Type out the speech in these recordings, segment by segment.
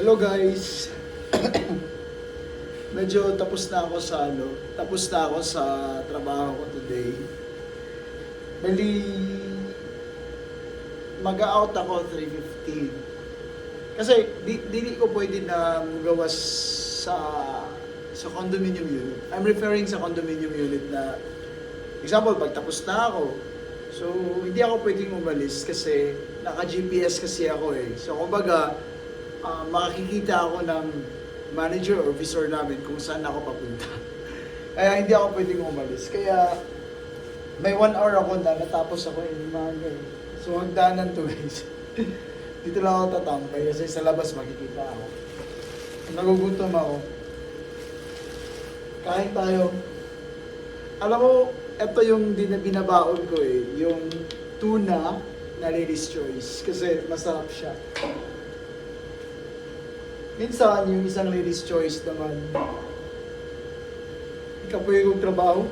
Hello guys. Medyo tapos na ako sa ano, tapos na ako sa trabaho ko today. Bali mag-out ako 3.15. Kasi di, di ko pwede na magawas sa sa condominium unit. I'm referring sa condominium unit na example, pag tapos na ako, so hindi ako pwedeng umalis kasi naka-GPS kasi ako eh. So kumbaga, ah, makikita ako ng manager or visor namin kung saan ako papunta. Kaya hindi ako pwedeng umalis. Kaya may one hour ako na natapos ako in umaga eh. So hagdanan to guys. Dito lang ako tatambay kasi sa labas makikita ako. Nagugutom ako. Kain tayo. Alam mo, ito yung binabaon ko eh. Yung tuna na Lady's Choice. Kasi masarap siya. Minsan, yung isang Lady's Choice naman, ikapoy kong trabaho.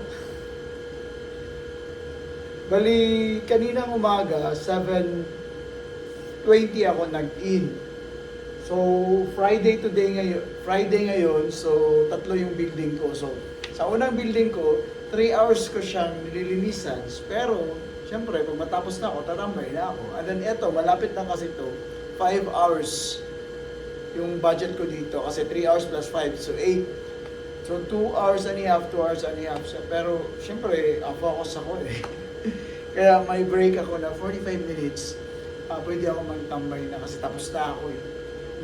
Bali, kaninang umaga, 7.20 ako nag-in. So, Friday today ngayon, Friday ngayon, so tatlo yung building ko. So, sa unang building ko, 3 hours ko siyang nililinisan. Pero, syempre, pag matapos na ako, tatambay na ako. And then eto, malapit na kasi to 5 hours yung budget ko dito. Kasi 3 hours plus 5, so 8. So, 2 hours and a half, 2 hours and a half. siya. Pero, syempre, uh, focus ako eh. Kaya may break ako na 45 minutes. Ah, pwede ako magtambay na kasi tapos na ako eh.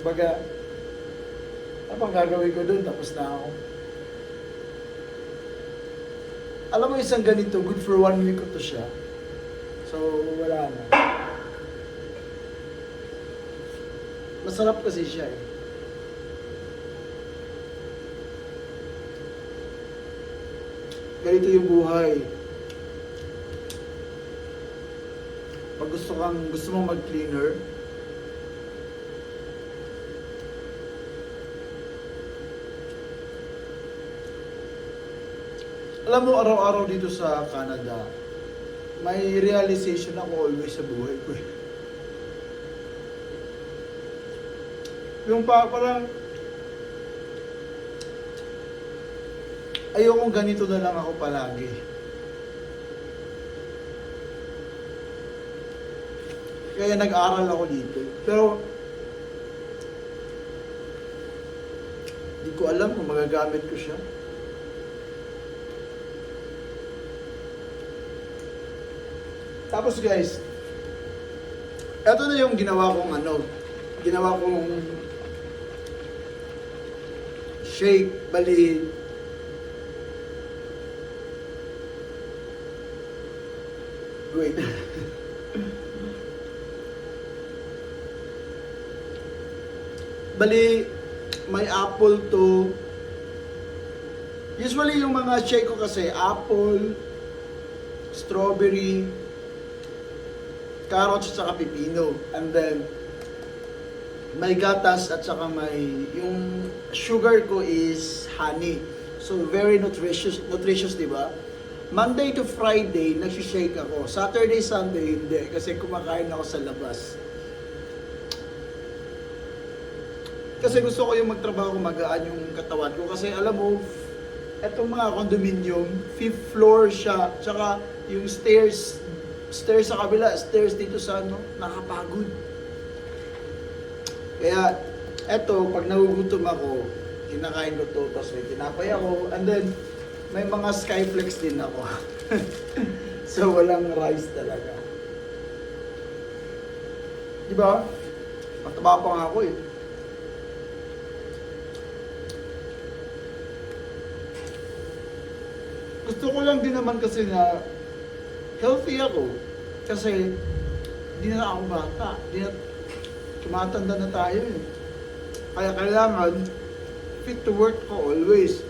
Kumbaga, ano gagawin ko doon? Tapos na ako. Alam mo isang ganito, good for one week ko to siya. So, wala na. Masarap kasi siya eh. Ganito yung buhay. Pag gusto kang, gusto mong mag-cleaner, alam mo, araw-araw dito sa Canada, may realization ako always sa buhay ko eh. Yung pa, parang, ayokong ganito na lang ako palagi. Kaya nag-aral ako dito. Pero, di ko alam kung magagamit ko siya. Tapos guys, eto na yung ginawa kong ano, ginawa kong shake, bali, wait. bali, may apple to. Usually yung mga shake ko kasi, apple, strawberry, carrots at saka pipino. And then, may gatas at saka may, yung sugar ko is honey. So, very nutritious, nutritious, di ba? Monday to Friday, nagsishake ako. Saturday, Sunday, hindi. Kasi kumakain ako sa labas. Kasi gusto ko yung magtrabaho, magaan yung katawan ko. Kasi alam mo, etong mga condominium, fifth floor siya. Tsaka yung stairs, stairs sa kabila, stairs dito sa ano, nakapagod. Kaya, eto, pag nagugutom ako, kinakain ko to, tapos may tinapay ako, and then, may mga skyflex din ako. so, walang rice talaga. Di ba? Mataba pa nga ako eh. Gusto ko lang din naman kasi na healthy ako. Kasi, hindi na ako bata. Hindi na, tumatanda na tayo eh. Kaya kailangan, fit to work ko always.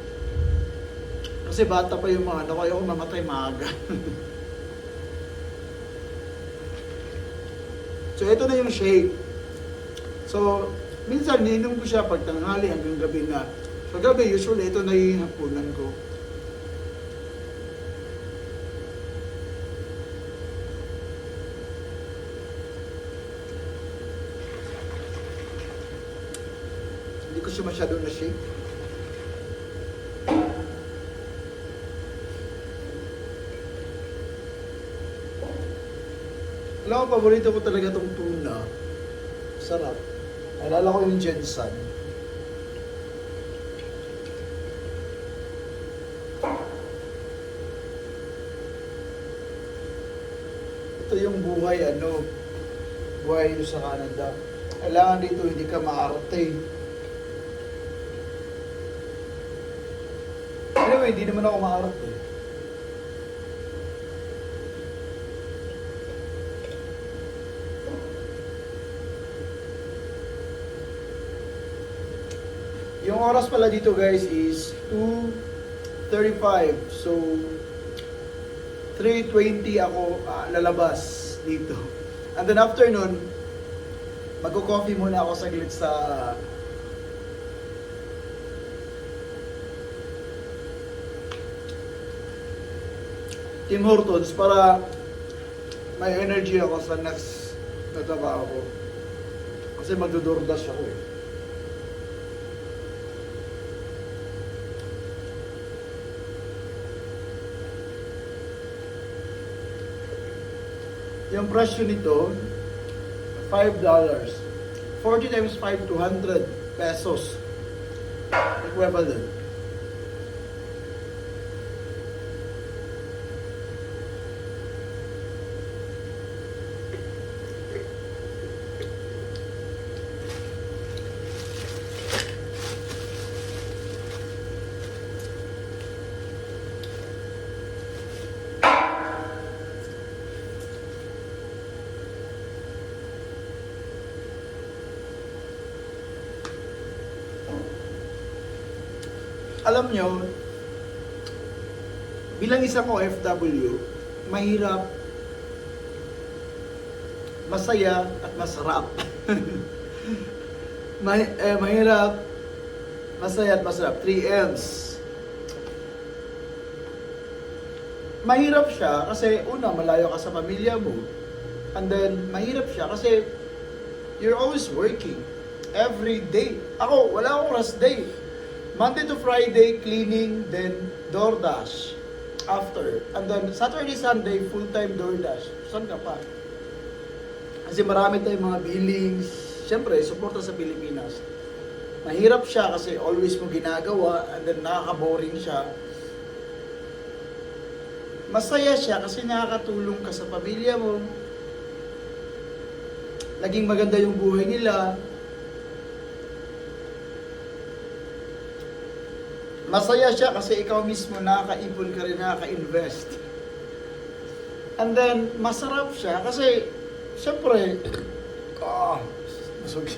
Kasi bata pa yung mga anak ko, ayoko mamatay maaga. so, ito na yung shake. So, minsan ninom ko siya pag tanghali hanggang gabi na. So, gabi, usually, ito na yung hapunan ko. ko siya masyado na shake. Alam mo, paborito ko talaga tong tuna. Sarap. Alala ko yung Jensen. Ito yung buhay, ano, buhay sa Canada. Kailangan dito hindi ka maarte. Anyway, hindi naman ako maarte. Yung oras pala dito guys is 2.35. So, 3.20 ako ah, lalabas dito. And then after nun, magko-coffee muna ako saglit sa Tim Hortons para may energy ako sa next na trabaho ko. Kasi magdodordash ako eh. Yung presyo nito, $5. 40 times 5, 200 pesos. Equivalent. Alam nyo, bilang isang OFW, mahirap, masaya at masarap. May, eh, mahirap, masaya at masarap. 3 M's. Mahirap siya kasi una, malayo ka sa pamilya mo. And then, mahirap siya kasi you're always working. Every day. Ako, wala akong rest day. Monday to Friday, cleaning, then DoorDash. After. And then Saturday, Sunday, full-time DoorDash. Saan ka pa? Kasi marami tayong mga billings. Siyempre, suporta sa Pilipinas. Mahirap siya kasi always mo ginagawa and then nakaka-boring siya. Masaya siya kasi nakakatulong ka sa pamilya mo. Naging maganda yung buhay nila. Masaya siya kasi ikaw mismo nakaka-ipon ka rin, nakaka-invest. And then, masarap siya kasi, syempre, ah, busog.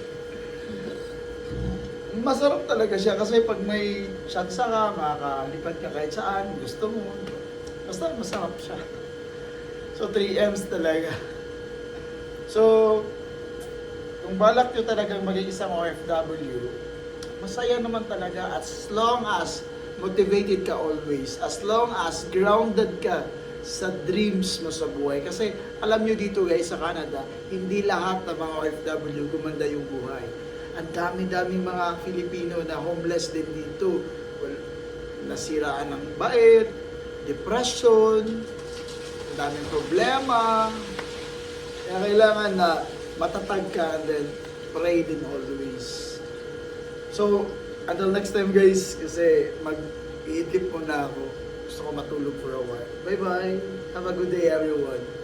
Masarap talaga siya kasi pag may tsansa ka, makakalipad ka kahit saan, gusto mo. Basta masarap siya. So, 3M's talaga. So, kung balak nyo talagang maging isang OFW, masaya naman talaga as long as motivated ka always, as long as grounded ka sa dreams mo sa buhay. Kasi alam nyo dito guys sa Canada, hindi lahat ng mga OFW gumanda yung buhay. Ang dami-daming mga Filipino na homeless din dito. Well, nasiraan ng bait, depression, daming problema. Kaya kailangan na matatag ka and then pray din always. So, until next time guys, kasi mag-iidlip muna ako. Gusto ko matulog for a while. Bye-bye. Have a good day everyone.